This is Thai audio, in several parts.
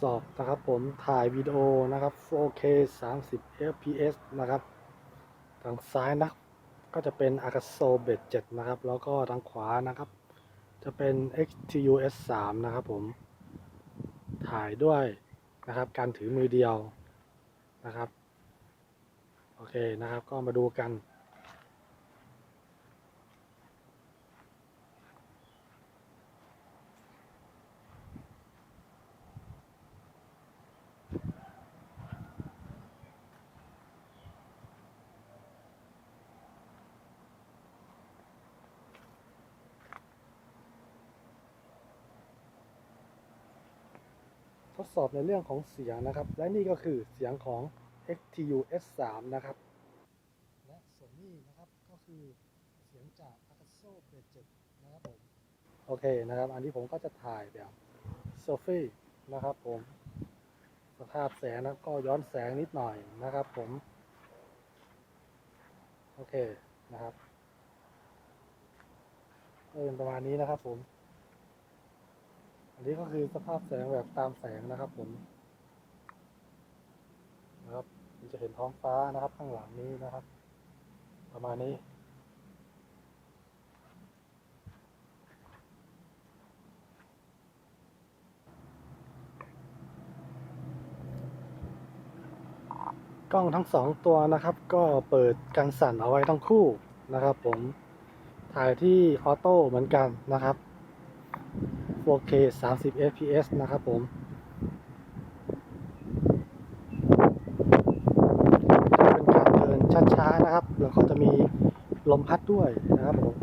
สอบนะครับผมถ่ายวิดีโอนะครับ 4K 30 fps นะครับทางซ้ายนะก็จะเป็น Akaso b e d 7นะครับ แล้วก็ทางขวานะครับ จะเป็น XTU S3 นะครับผม ถ่ายด้วยนะครับ การถือมือเดียวนะครับ โอเคนะครับ ก็มาดูกัน ทดสอบในเรื่องของเสียงนะครับ และนี่ก็คือเสียงของ XTU S3 นะครับ และส่วนนี้นะครับก็คือเสียงจาก Akaso b e 7นะครับผม โอเคนะครับ อันนี้ผมก็จะถ่ายแบบโซฟี่นะครับผม สภาพแสงนะก็ย้อนแสงนิดหน่อยนะครับผม โอเคนะครับก็เป็นประมาณนี้นะครับผม อันนี้ก็คือสภาพแสงแบบตามแสงนะครับผมนะครับจะเห็นท้องฟ้านะครับ ข้างหลังนี้นะครับ ประมาณนี้ กล้องทั้งสองตัวนะครับ ก็เปิดกันสั่นเอาไว้ทั้งคู่นะครับ ผมถ่ายที่ออโต้เหมือนกันนะครับ 4K 30 fps นะครับผมเป็นการเดินช้าๆนะครับ แล้วก็จะมีลมพัดด้วยนะครับผม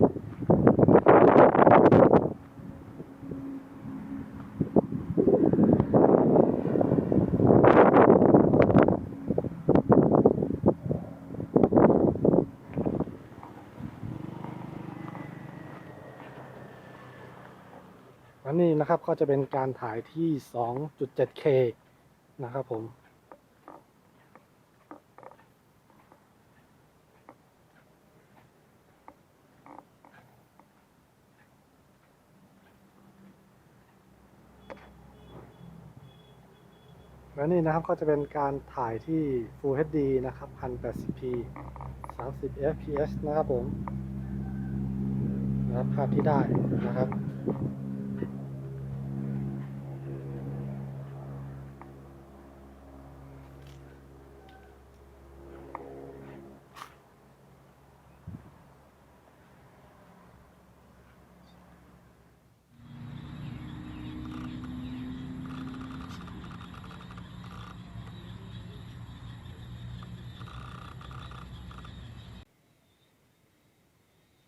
นนี้นะครับก็จะเป็นการถ่ายที่ 2.7K นะครับผมและนี่นะครับก็จะเป็นการถ่ายที่ Full HD นะครับ 1080p 30 fps นะครับผมนะครับภาพที่ได้นะครับ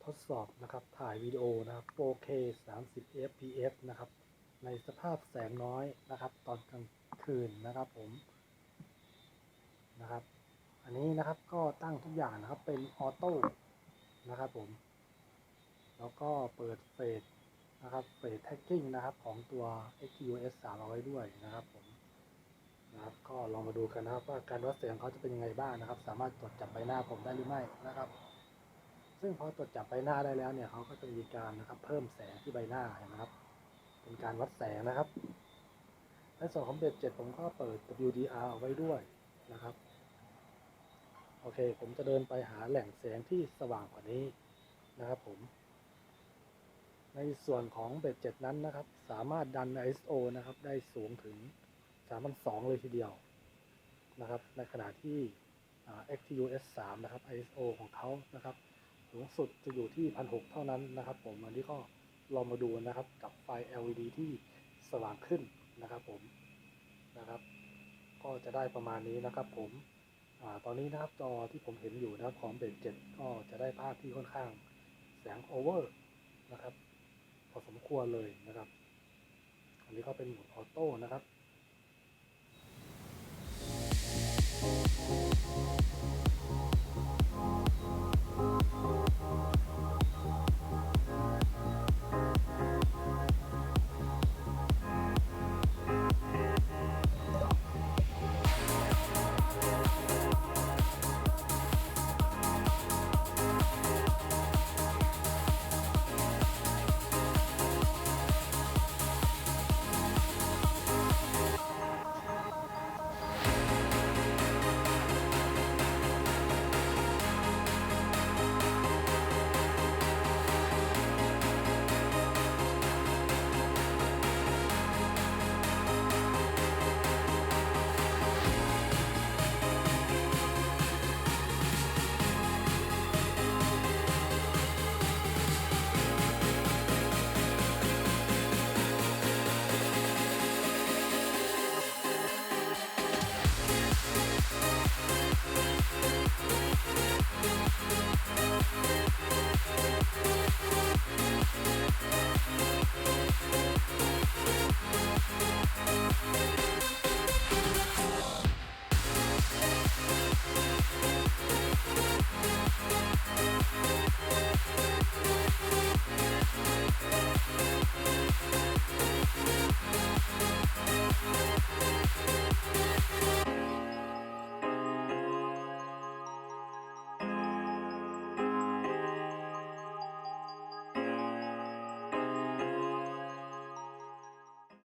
ทดสอบนะครับถ่ายวิดีโอนะครับ 4K 30 fps นะครับ ในสภาพแสงน้อยนะครับ ตอนกลางคืนนะครับผมนะครับ อันนี้นะครับก็ตั้งทุกอย่างนะครับเป็นออโต้นะครับผม แล้วก็เปิดเฟสนะครับเฟสแท็กกิ้งนะครับของตัว XQS 3เอาไว้ด้วยนะครับผมนะครับก็ลองมาดูกันนะครับว่าการวัดเสียงเขาจะเป็นยังไงบ้างนะครับ สามารถตรวจจับใบหน้าผมได้หรือไม่นะครับ ซึ่งพอตรวจจับใบหน้าได้แล้วเนี่ยเขาก็จะมีการนะครับเพิ่มแสงที่ใบหน้าเห็นะครับ เป็นการวัดแสงนะครับ ในส่วนของเบ็ดเจ็ดผมก็เปิด WDR เอาไว้ด้วยนะครับ โอเค ผมจะเดินไปหาแหล่งแสงที่สว่างกว่านี้นะครับผม ในส่วนของเบ็ดเจ็ดนั้นนะครับ สามารถดัน ISO นะครับ ได้สูงถึง3,200เลยทีเดียวนะครับ ในขณะที่ XTU S3 นะครับ ISO ของเขานะครับ สูงสุดจะอยู่ที่พันหเท่านั้นนะครับผมอันนี้ก็ลองมาดูนะครับกับไฟ LED ที่สว่างขึ้นนะครับผมนะครับ ก็จะได้ประมาณนี้นะครับผมอตอนนี้นะครับจอที่ผมเห็นอยู่นะครับของเบนเจ็ดก็จะได้ภาพที่ค่อนข้างแสงโอเวอร์นะครับพอสมควรเลยนะครับ อันนี้ก็เป็นโหมดออโต้นะครับ